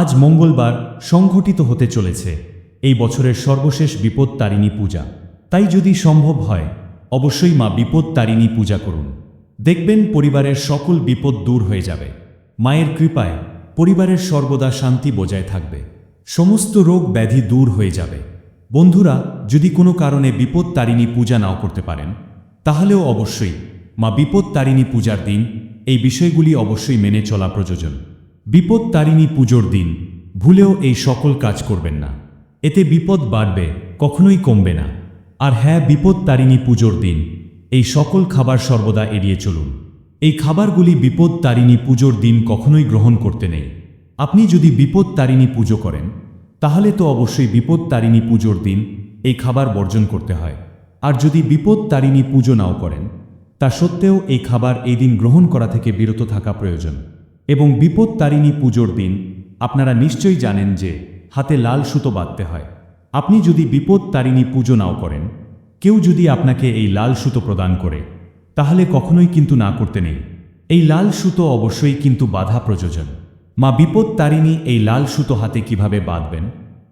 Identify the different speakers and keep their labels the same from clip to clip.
Speaker 1: আজ মঙ্গলবার সংঘটিত হতে চলেছে। এই বছরের সর্বশেষ বিপদ তারিণী পূজা। তাই যদি সম্ভব হয়, অবশ্যই মা বিপদ তারিণী পূজা করুন। দেখবেন পরিবারের সকল বিপদ দূর হয়ে যাবে। মায়ের কৃপায় পরিবারের সর্বদা শান্তি বজায় থাকবে। সমস্ত রোগ ব্যাধি দূর হয়ে যাবে। বন্ধুরা, যদি কোনো কারণে বিপদ তারিণী পূজা নাও করতে পারেন, তাহলেও অবশ্যই মা বিপদ তারিণী পূজার দিন এই বিষয়গুলি অবশ্যই মেনে চলা প্রয়োজন। বিপদ তারিণী পুজোর দিন, ভুলেও এই সকল কাজ করবেন না। এতে বিপদ বাড়বে, কখনোই কমবে না। আর হ্যাঁ বিপদ তারিণী পুজোর দিন, এই সকল খাবার সর্বদা এড়িয়ে চলুন। এই খাবারগুলি বিপদ তারিণী পুজোর দিন কখনোই গ্রহণ করতে নেই। আপনি যদি বিপদ তারিণী পুজো করেন, তাহলে তো অবশ্যই বিপদ তারিণী পুজোর দিন এই খাবার বর্জন করতে হয়। আর যদি বিপদ তারিণী পুজো নাও করেন, তা সত্ত্বেও এই খাবার এই দিন গ্রহণ করা থেকে বিরত থাকা প্রয়োজন। এবং বিপদ তারিণী পুজোর দিন, আপনারা নিশ্চয়ই জানেন যে হাতে লাল সুতো বাঁধতে হয়। আপনি যদি বিপদ তারিণী পুজো নাও করেন, কেউ যদি আপনাকে এই লাল সুতো প্রদান করে, তাহলে কখনোই কিন্তু না করতে নেই। এই লাল সুতো অবশ্যই কিন্তু বাধা প্রযোজন। মা বিপদ তারিণী এই লাল সুতো হাতে কীভাবে বাঁধবেন?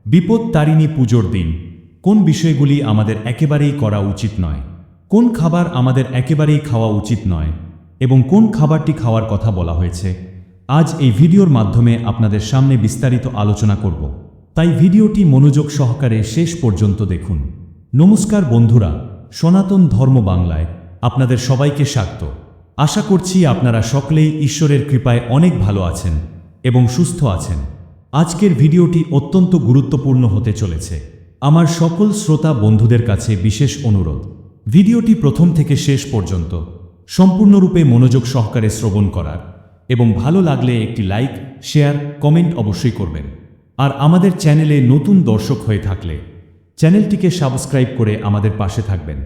Speaker 1: বিপদ তারিণী পুজোর দিন, কোন বিষয়গুলি আমাদের একেবারেই করা উচিত নয়? কোন খাবার আমাদের একেবারেই খাওয়া উচিত নয়? এবং কোন খাবারটি খাওয়ার কথা বলা হয়েছে? আজ এই ভিডিওর মাধ্যমে আপনাদের সামনে বিস্তারিত আলোচনা করব। তাই ভিডিওটি মনোযোগ সহকারে শেষ পর্যন্ত দেখুন। নমস্কার বন্ধুরা, সনাতন ধর্ম বাংলায় আপনাদের সবাইকে স্বাগত। আশা করছি আপনারা সকলেই ঈশ্বরের কৃপায় অনেক ভালো আছেন এবং সুস্থ আছেন। আজকের ভিডিওটি অত্যন্ত গুরুত্বপূর্ণ হতে চলেছে। আমার সকল শ্রোতা বন্ধুদের কাছে বিশেষ অনুরোধ। ভিডিওটি প্রথম থেকে শেষ পর্যন্ত সম্পূর্ণরূপে মনোযোগ সহকারে শ্রবণ করার। এবং ভালো লাগলে একটি লাইক, শেয়ার, কমেন্ট অবশ্যই করবেন। আর আমাদের চ্যানেলে নতুন দর্শক হয়ে থাকলে চ্যানেলটিকে সাবস্ক্রাইব করে আমাদের পাশে থাকবেন।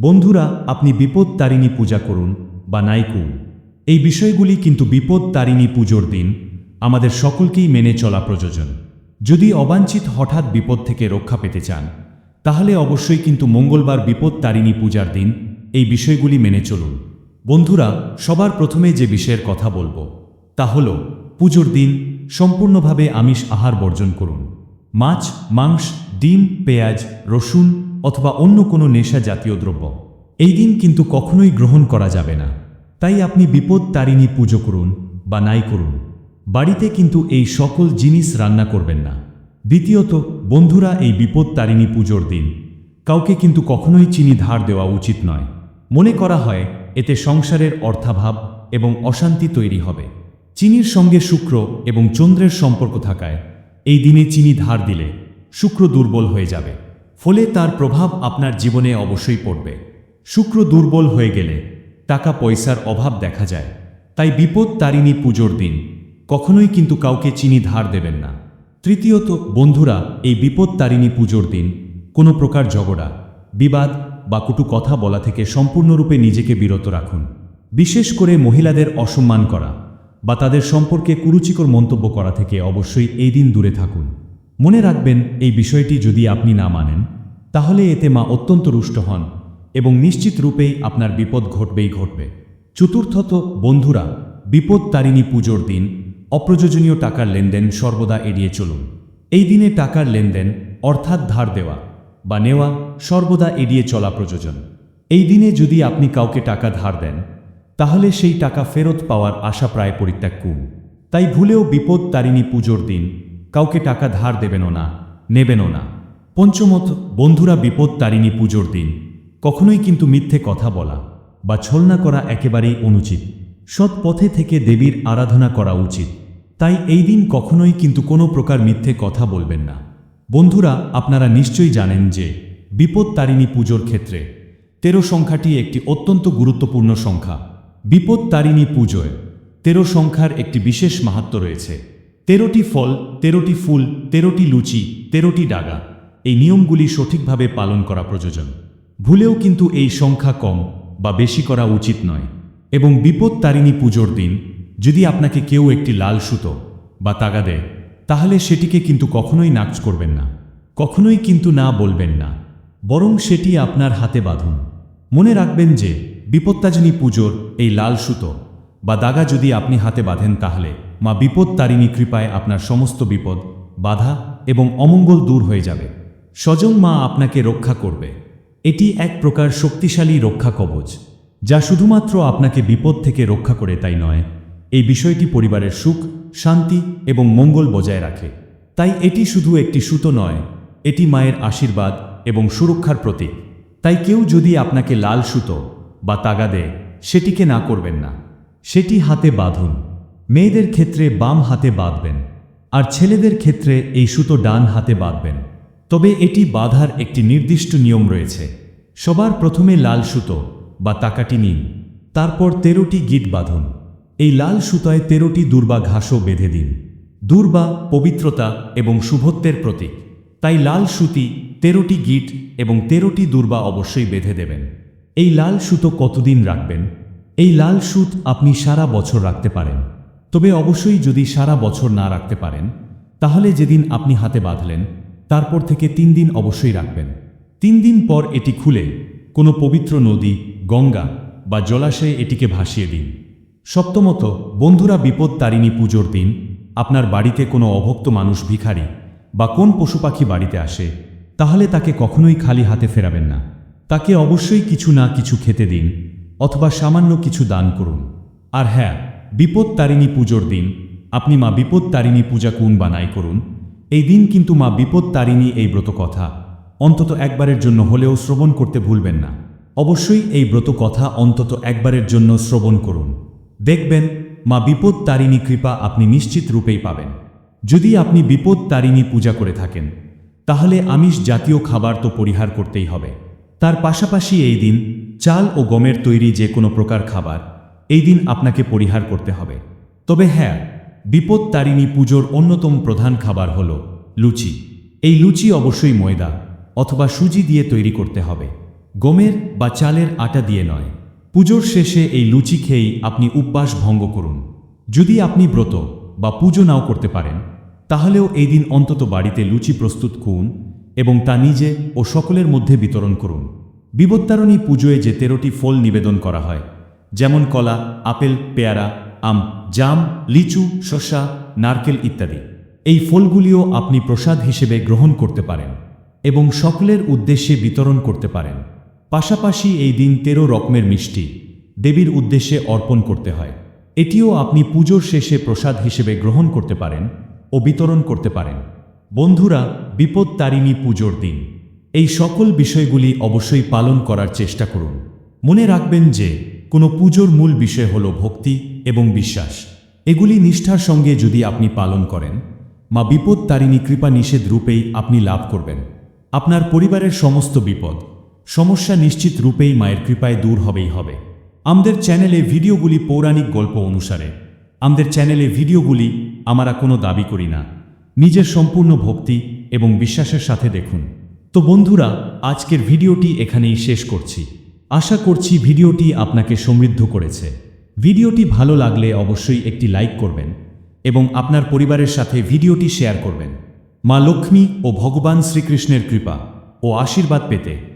Speaker 1: বন্ধুরা, আপনি বিপদ তারিণী পূজা করুন বা নাই করুন। এই বিষয়গুলি কিন্তু বিপদ তারিণী পুজোর দিন আমাদের সকলকেই মেনে চলা প্রয়োজন। যদি অবাঞ্ছিত হঠাৎ বিপদ থেকে রক্ষা পেতে চান, তাহলে অবশ্যই কিন্তু মঙ্গলবার বিপদ তারিণী পূজার দিন এই বিষয়গুলি মেনে চলুন। বন্ধুরা, সবার প্রথমে যে বিষয়ের কথা বলব, তা হল পুজোর দিন সম্পূর্ণভাবে আমিষ আহার বর্জন করুন। মাছ, মাংস, ডিম, পেঁয়াজ, রসুন অথবা অন্য কোনো নেশা জাতীয় দ্রব্য। এই দিন কিন্তু কখনোই গ্রহণ করা যাবে না। তাই আপনি বিপদ তারিণী পুজো করুন বা নাই করুন। বাড়িতে কিন্তু এই সকল জিনিস রান্না করবেন না। দ্বিতীয়ত, বন্ধুরা, এই বিপদ তারিণী পুজোর দিন। কাউকে কিন্তু কখনোই চিনি ধার দেওয়া উচিত নয়। মনে করা হয়, এতে সংসারের অর্থাভাব এবং অশান্তি তৈরি হবে। চিনির সঙ্গে শুক্র এবং চন্দ্রের সম্পর্ক থাকায়, এই দিনে চিনি ধার দিলে শুক্র দুর্বল হয়ে যাবে। ফলে তার প্রভাব আপনার জীবনে অবশ্যই পড়বে। শুক্র দুর্বল হয়ে গেলে টাকা পয়সার অভাব দেখা যায়। তাই বিপদ তারিণী পুজোর দিন কখনোই কিন্তু কাউকে চিনি ধার দেবেন না। তৃতীয়ত, বন্ধুরা, এই বিপদ তারিণী পুজোর দিন কোনো প্রকার ঝগড়া, বিবাদ বা কুটু কথা বলা থেকে সম্পূর্ণরূপে নিজেকে বিরত রাখুন। বিশেষ করে মহিলাদের অসম্মান করা বা তাদের সম্পর্কে কুরুচিকর মন্তব্য করা থেকে অবশ্যই এই দিন দূরে থাকুন। মনে রাখবেন, এই বিষয়টি যদি আপনি না মানেন, তাহলে এতে মা অত্যন্ত রুষ্ট হন এবং নিশ্চিত রূপেই আপনার বিপদ ঘটবেই ঘটবে। চতুর্থত, বন্ধুরা বিপদ তারিণী পুজোর দিন অপ্রয়োজনীয় টাকার লেনদেন সর্বদা এড়িয়ে চলুন। এই দিনে টাকার লেনদেন অর্থাৎ ধার দেওয়া বা নেওয়া সর্বদা এড়িয়ে চলা প্রয়োজন। এই দিনে যদি আপনি কাউকে টাকা ধার দেন, তাহলে সেই টাকা ফেরত পাওয়ার আশা প্রায় পরিত্যাগ করুন তাই ভুলেও বিপদ তারিণী পুজোর দিন কাউকে টাকা ধার দেবেনও না, নেবেনও না। পঞ্চমত, বন্ধুরা বিপদ তারিণী পুজোর দিন। কখনোই কিন্তু মিথ্যে কথা বলা বা ছলনা করা একেবারেই অনুচিত। সৎ পথে থেকে দেবীর আরাধনা করা উচিত। তাই এই দিন কখনোই কিন্তু কোনো প্রকার মিথ্যে কথা বলবেন না। বন্ধুরা, আপনারা নিশ্চয়ই জানেন যে বিপদ তারিণী পুজোর ক্ষেত্রে তেরো সংখ্যাটি একটি অত্যন্ত গুরুত্বপূর্ণ সংখ্যা। বিপদ তারিণী পুজোয় তেরো সংখ্যার একটি বিশেষ মাহাত্ম রয়েছে। তেরোটি ফল, তেরোটি ফুল, তেরোটি লুচি, তেরোটি ডাগা, এই নিয়মগুলি সঠিকভাবে পালন করা প্রয়োজন। ভুলেও কিন্তু এই সংখ্যা কম বা বেশি করা উচিত নয়। এবং বিপদ তারিণী পুজোর দিন যদি আপনাকে কেউ একটি লাল সুতো বা তাগা দেয় তাহলে সেটিকে কিন্তু কখনোই নাচ করবেন না, কখনোই কিন্তু না বলবেন না, বরং সেটি আপনার হাতে বাঁধুন। মনে রাখবেন যে বিপত্তাজনী পুজোর এই লাল সুতো বা দাগা যদি আপনি হাতে বাঁধেন তাহলে মা বিপদ তারিণী কৃপায় আপনার সমস্ত বিপদ, বাধা এবং অমঙ্গল দূর হয়ে যাবে। স্বজন মা আপনাকে রক্ষা করবে। এটি এক প্রকার শক্তিশালী রক্ষা কবচ, যা শুধুমাত্র আপনাকে বিপদ থেকে রক্ষা করে তাই নয়, এই বিষয়টি পরিবারের সুখ শান্তি এবং মঙ্গল বজায় রাখে। তাই এটি শুধু একটি সুতো নয়, এটি মায়ের আশীর্বাদ এবং সুরক্ষার প্রতীক। তাই কেউ যদি আপনাকে লাল সুতো বা তাগা দেয়, সেটিকে না করবেন না। সেটি হাতে বাঁধুন। মেয়েদের ক্ষেত্রে বাম হাতে বাঁধবেন, আর ছেলেদের ক্ষেত্রে এই সুতো ডান হাতে বাঁধবেন। তবে এটি বাঁধার একটি নির্দিষ্ট নিয়ম রয়েছে। সবার প্রথমে লাল সুতো বা তাকাটি নিন, তারপর তেরোটি গিট বাঁধুন। এই লাল সুতোয় তেরোটি দুর্বা ঘাসও বেঁধে দিন। দুর্বা পবিত্রতা এবং শুভত্বের প্রতীক। তাই লাল সুতি তেরোটি গিট এবং তেরোটি দুর্বা অবশ্যই বেঁধে দেবেন। এই লাল সুতো কতদিন রাখবেন? এই লাল সুত আপনি সারা বছর রাখতে পারেন। তবে অবশ্যই যদি সারা বছর না রাখতে পারেন, তাহলে যেদিন আপনি হাতে বাঁধলেন, তারপর থেকে তিন দিন অবশ্যই রাখবেন। তিন দিন পর এটি খুলে কোনো পবিত্র নদী, গঙ্গা বা জলাশয়ে এটিকে ভাসিয়ে দিন। সপ্তমত, বন্ধুরা বিপদ তারিণী পুজোর দিন, আপনার বাড়িতে কোনো অভক্ত মানুষ ভিখারি বা কোন পশু পাখি বাড়িতে আসে, তাহলে তাকে কখনোই খালি হাতে ফেরাবেন না। তাকে অবশ্যই কিছু না কিছু খেতে দিন, অথবা সামান্য কিছু দান করুন। আর হ্যাঁ বিপদ তারিণী পুজোর দিন, আপনি মা বিপদ তারিণী পূজা কোন বানাই করুন, এই দিন কিন্তু মা বিপদ তারিণী এই ব্রত কথা। অন্তত একবারের জন্য হলেও শ্রবণ করতে ভুলবেন না। অবশ্যই এই ব্রত কথা অন্তত একবারের জন্য শ্রবণ করুন। দেখবেন, মা বিপদ তারিণী কৃপা আপনি নিশ্চিত রূপেই পাবেন। যদি আপনি বিপদ তারিণী পূজা করে থাকেন, তাহলে আমিষ জাতীয় খাবার তো পরিহার করতেই হবে। তার পাশাপাশি এই দিন চাল ও গমের তৈরি যে কোনো প্রকার খাবার, এই দিন আপনাকে পরিহার করতে হবে। তবে হ্যাঁ বিপদ তারিণী পুজোর অন্যতম প্রধান খাবার হল লুচি। এই লুচি অবশ্যই ময়দা অথবা সুজি দিয়ে তৈরি করতে হবে। গমের বা চালের আটা দিয়ে নয়। পুজোর শেষে এই লুচি খেয়েই আপনি উপবাস ভঙ্গ করুন। যদি আপনি ব্রত বা পুজো নাও করতে পারেন, তাহলেও এই দিন অন্তত বাড়িতে লুচি প্রস্তুত করুন এবং তা নিজে ও সকলের মধ্যে বিতরণ করুন। বিবত্তারণী পুজোয় যে তেরোটি ফল নিবেদন করা হয়, যেমন কলা, আপেল, পেয়ারা, আম, জাম, লিচু, শসা, নারকেল ইত্যাদি, এই ফলগুলিও আপনি প্রসাদ হিসেবে গ্রহণ করতে পারেন এবং সকলের উদ্দেশ্যে বিতরণ করতে পারেন। পাশাপাশি এই দিন তেরো রকমের মিষ্টি, দেবীর উদ্দেশ্যে অর্পণ করতে হয়। এটিও আপনি পুজোর শেষে প্রসাদ হিসেবে গ্রহণ করতে পারেন ও বিতরণ করতে পারেন। বন্ধুরা, বিপদ তারিণী পুজোর দিন। এই সকল বিষয়গুলি অবশ্যই পালন করার চেষ্টা করুন। মনে রাখবেন যে, কোনো পুজোর মূল বিষয় হল ভক্তি এবং বিশ্বাস। এগুলি নিষ্ঠার সঙ্গে যদি আপনি পালন করেন, মা বিপদ তারিণী কৃপা নিষেধ রূপেই আপনি লাভ করবেন। আপনার পরিবারের সমস্ত বিপদ সমস্যা নিশ্চিত রূপেই মায়ের কৃপায় দূর হবেই হবে। আমাদের চ্যানেলে ভিডিওগুলি পৌরাণিক গল্প অনুসারে। আমাদের চ্যানেলে ভিডিওগুলি আমরা কোনো দাবি করি না। নিজের সম্পূর্ণ ভক্তি এবং বিশ্বাসের সাথে দেখুন। তো বন্ধুরা, আজকের ভিডিওটি এখানেই শেষ করছি। আশা করছি ভিডিওটি আপনাকে সমৃদ্ধ করেছে। ভিডিওটি ভালো লাগলে অবশ্যই একটি লাইক করবেন এবং আপনার পরিবারের সাথে ভিডিওটি শেয়ার করবেন। মা লক্ষ্মী ও ভগবান শ্রীকৃষ্ণের কৃপা ও আশীর্বাদ পেতে